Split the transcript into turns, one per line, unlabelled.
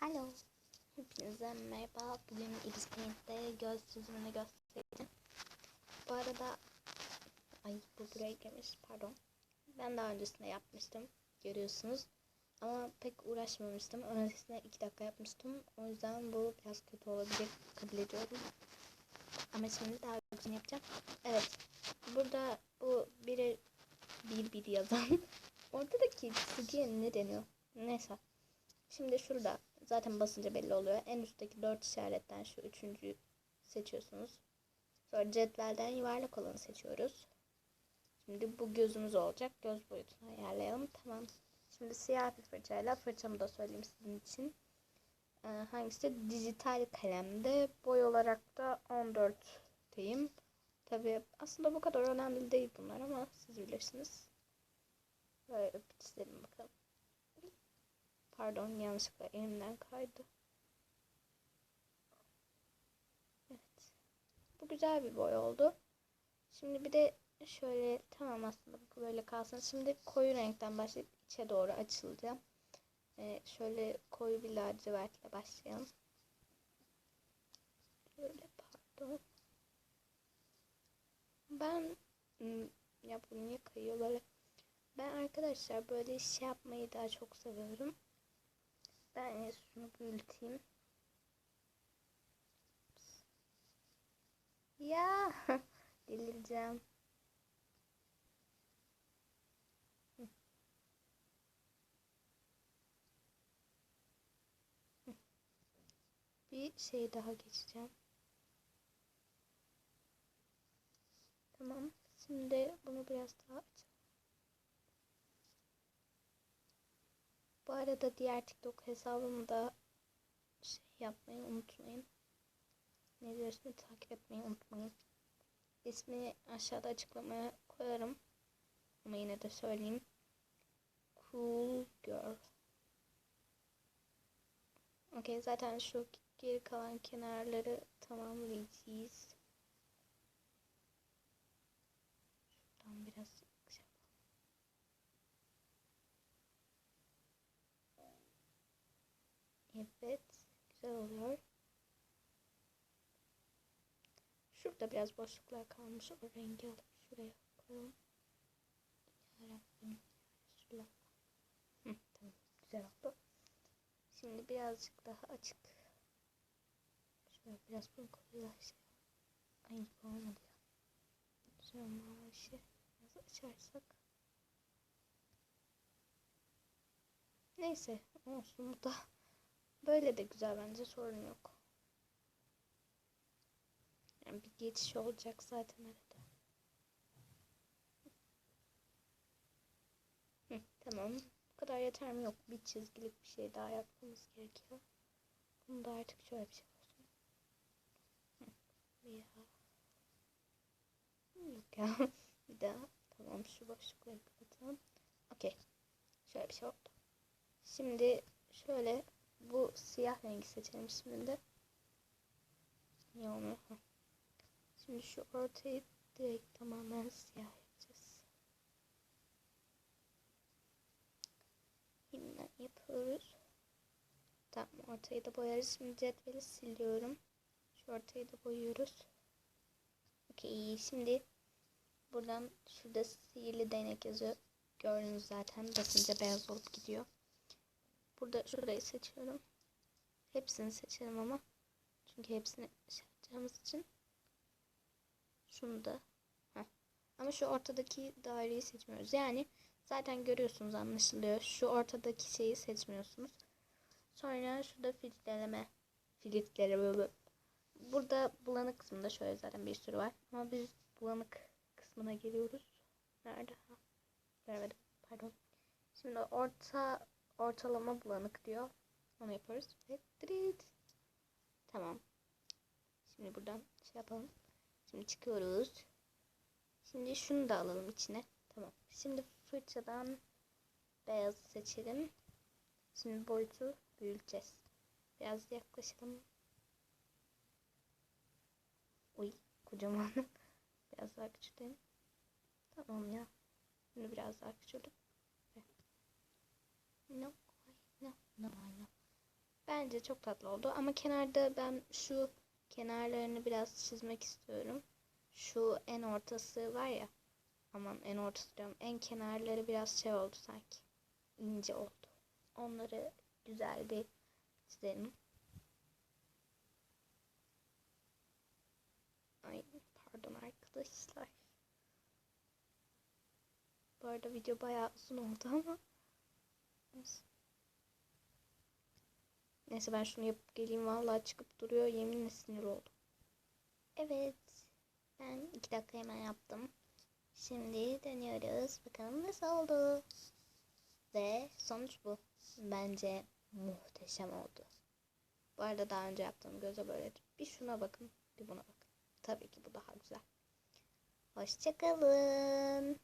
Hello. Hepinize merhaba. Bugün Ibis Paint'te göz çizimini göstereceğim. Bu arada ay bu buraya girmiş pardon. Ben daha öncesinde yapmıştım. Görüyorsunuz. Ama pek uğraşmamıştım. Öncesinde 2 dakika yapmıştım. O yüzden bu biraz kötü olabilir. Kabul ediyorum. Ama şimdi daha güzel yapacağım. Evet. Burada bu biri bir bir yazan. Oradaki çizgiye ne deniyor? Neyse. Şimdi şurada zaten basınca belli oluyor. En üstteki dört işaretten şu üçüncüyü seçiyorsunuz. Sonra cetvelden yuvarlak olanı seçiyoruz. Şimdi bu gözümüz olacak. Göz boyutunu ayarlayalım. Tamam. Şimdi siyah bir fırçayla fırçamı da söyleyeyim sizin için. Ee, hangisi? Dijital kalemde. Boy olarak da 14'teyim. Tabi aslında bu kadar önemli değil bunlar ama siz bilirsiniz. Böyle çizelim bakalım. Pardon yanlışlıkla elimden kaydı. Evet. Bu güzel bir boy oldu. Şimdi bir de şöyle tamam aslında böyle kalsın. Şimdi koyu renkten başlayıp içe doğru açılacağım. Ee, şöyle koyu bir lacivertle başlayalım. Böyle pardon. Ben hmm, ya bu niye kayıyor böyle? Ben arkadaşlar böyle şey yapmayı daha çok seviyorum. Ben şunu büyüteyim. Ya delireceğim. Bir şey daha geçeceğim. Tamam. Şimdi bunu biraz daha açalım. Arada diğer TikTok hesabımı da şey yapmayı unutmayın. Ne diyorsun takip etmeyi unutmayın. İsmini aşağıda açıklamaya koyarım. Ama yine de söyleyeyim. Cool Girl. Okey zaten şu geri kalan kenarları tamamlayacağız. Şuradan biraz şey Evet. Güzel oluyor. Şurada biraz boşluklar kalmış. O rengi alıp şuraya koyalım. Güzel oldu. Şimdi birazcık daha açık. Şöyle biraz bunu koyulaştıralım. Ay olmadı ya. Şöyle mavi biraz açarsak. Neyse olsun bu da. Böyle de güzel bence sorun yok. Yani bir geçiş olacak zaten arada. Hı, tamam. Bu kadar yeter mi? Yok. Bir çizgilik bir şey daha yapmamız gerekiyor. Bunu da artık şöyle bir şey olsun. Hı, bir. Yok ya. bir daha. Tamam şu boşlukları kapatalım. Okey. Şöyle bir şey oldu. Şimdi şöyle bu siyah rengi seçelim şimdi. Niye olmuyor? Şimdi şu ortayı direkt tamamen siyah yapacağız. Yeniden yapıyoruz. Tamam ortayı da boyarız. Şimdi cetveli siliyorum. Şu ortayı da boyuyoruz. Okey şimdi buradan şurada sihirli değnek yazıyor. Gördünüz zaten basınca beyaz olup gidiyor. Burada şurayı seçiyorum. Hepsini seçelim ama. Çünkü hepsini şey yapacağımız için. Şunu da. Heh. Ama şu ortadaki daireyi seçmiyoruz. Yani zaten görüyorsunuz anlaşılıyor. Şu ortadaki şeyi seçmiyorsunuz. Sonra şurada filtreleme. Filtreleme. Burada bulanık kısmında şöyle zaten bir sürü var. Ama biz bulanık kısmına geliyoruz. Nerede? Göremedim. Pardon. Şimdi orta ortalama bulanık diyor. Onu yaparız. Ve. Tamam. Şimdi buradan şey yapalım. Şimdi çıkıyoruz. Şimdi şunu da alalım içine. Tamam. Şimdi fırçadan beyaz seçelim. Şimdi boyutu büyüteceğiz. Biraz yaklaşalım. Uy kocaman. biraz daha küçültelim. Tamam ya. Bunu biraz daha küçüldüm. No, no, no, no. Bence çok tatlı oldu ama kenarda ben şu kenarlarını biraz çizmek istiyorum. Şu en ortası var ya. Aman en ortası diyorum. En kenarları biraz şey oldu sanki. ince oldu. Onları güzel bir çizelim. Ay pardon arkadaşlar. Bu arada video bayağı uzun oldu ama. Neyse. Neyse ben şunu yapıp geleyim. Vallahi çıkıp duruyor. Yeminle sinir oldum. Evet. Ben iki dakika hemen yaptım. Şimdi dönüyoruz. Bakalım nasıl oldu. Ve sonuç bu. Bence muhteşem oldu. Bu arada daha önce yaptığım göze böyle bir şuna bakın bir buna bakın. Tabii ki bu daha güzel. Hoşçakalın.